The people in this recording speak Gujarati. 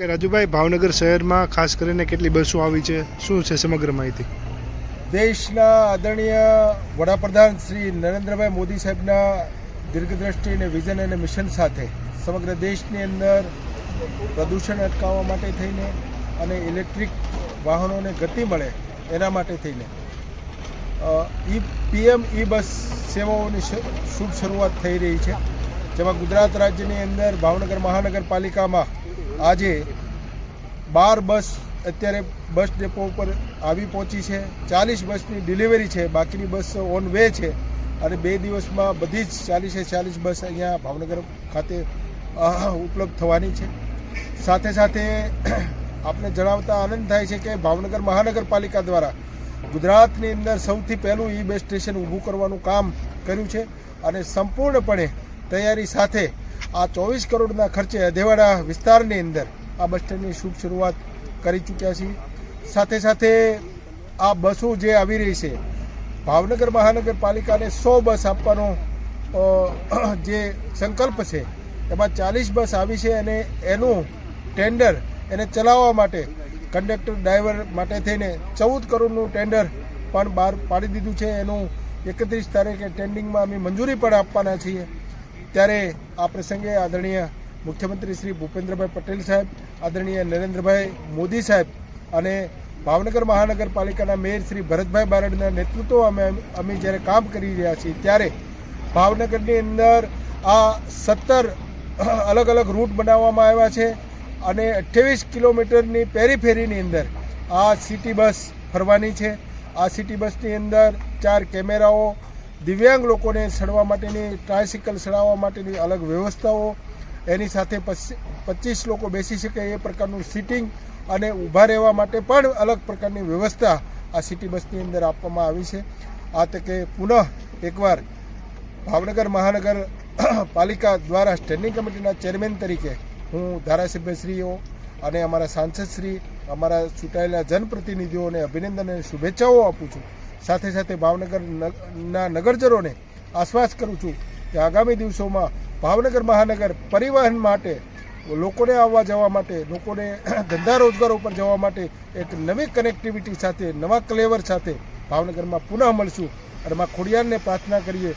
કે રાજુભાઈ, ભાવનગર શહેરમાં ખાસ કરીને કેટલી બસો આવી છે? શું છે સમગ્ર માહિતી? દેશના આદરણીય વડાપ્રધાન શ્રી નરેન્દ્રભાઈ મોદી સાહેબના દીર્ઘદ્રષ્ટિ અને વિઝન અને મિશન સાથે સમગ્ર દેશની અંદર પ્રદૂષણ અટકાવવા માટે થઈને અને ઇલેક્ટ્રિક વાહનોને ગતિ મળે એના માટે થઈને ઈ પીએમ ઈ બસ સેવાઓની શુભ શરૂઆત થઈ રહી છે, જેમાં ગુજરાત રાજ્યની અંદર ભાવનગર મહાનગરપાલિકામાં આજે બાર બસ અત્યારે બસ ડેપો ઉપર આવી પહોંચી છે. ચાલીસ બસની ડિલિવરી છે. બાકીની બસ ઓન વે છે. અને બે દિવસમાં બધી જ ચાલીસે ચાલીસ બસ અહીંયા ભાવનગર ખાતે ઉપલબ્ધ થવાની છે. સાથે સાથે આપને જણાવતા આનંદ થાય છે કે ભાવનગર મહાનગરપાલિકા દ્વારા ગુજરાતની અંદર સૌથી પહેલું ઈ બસ સ્ટેશન ઊભું કરવાનું કામ કર્યું છે. અને સંપૂર્ણપણે તૈયારી સાથે આ ચોવીસ કરોડના ખર્ચે અધેવાડા વિસ્તારની અંદર આ બસ સ્ટેન્ડની શુભ શરૂઆત કરી ચૂક્યા છીએ. સાથે સાથે આ બસો જે આવી રહી છે, ભાવનગર મહાનગરપાલિકાને સો બસ આપવાનો જે સંકલ્પ છે, એમાં ચાલીસ બસ આવી છે અને એનું ટેન્ડર એને ચલાવવા માટે કંડક્ટર ડ્રાઈવર માટે થઈને ચૌદ કરોડનું ટેન્ડર પણ બહાર પાડી દીધું છે. એનું એકત્રીસ તારીખે ટેન્ડિંગમાં અમે મંજૂરી પણ આપવાના છીએ. ત્યારે આ પ્રસંગે આદરણીય મુખ્યમંત્રી શ્રી ભૂપેન્દ્રભાઈ પટેલ સાહેબ, આદરણીય નરેન્દ્રભાઈ મોદી સાહેબ અને ભાવનગર મહાનગરપાલિકાના મેયર શ્રી ભરતભાઈ બારડના નેતૃત્વ અમે અમે જ્યારે કામ કરી રહ્યા છીએ ત્યારે ભાવનગરની અંદર આ સત્તર અલગ અલગ રૂટ બનાવવામાં આવ્યા છે અને અઠ્યાવીસ કિલોમીટરની પેરીફેરીની અંદર આ સિટી બસ ફરવાની છે. આ સિટી બસની અંદર ચાર કેમેરાઓ દિવ્યાંગ લોકોને ચડવા માટેની ટ્રાયસિકલ ચડાવવા માટેની અલગ વ્યવસ્થાઓ, એની સાથે પચીસ લોકો બેસી શકે એ પ્રકારનું સીટિંગ અને ઊભા રહેવા માટે પણ અલગ પ્રકારની વ્યવસ્થા આ સિટી બસની અંદર આપવામાં આવી છે. આ તકે પુનઃ એકવાર ભાવનગર મહાનગર પાલિકા દ્વારા સ્ટેન્ડિંગ કમિટીના ચેરમેન તરીકે હું ધારાસભ્યશ્રીઓ અને અમારા સાંસદશ્રી, અમારા ચૂંટાયેલા જનપ્રતિનિધિઓને અભિનંદન અને શુભેચ્છાઓ આપું છું. સાથે સાથે ભાવનગર ના નગરજનોને આશ્વાસ કરું છું કે આગામી દિવસોમાં ભાવનગર મહાનગર પરિવહન માટે, લોકોને આવવા જવા માટે, લોકોને ધંધા રોજગાર ઉપર જવા માટે એક નવી કનેક્ટિવિટી સાથે, નવા ક્લેવર સાથે ભાવનગરમાં પુનઃ મળશું. અને માં ખોડિયારને પ્રાર્થના કરીએ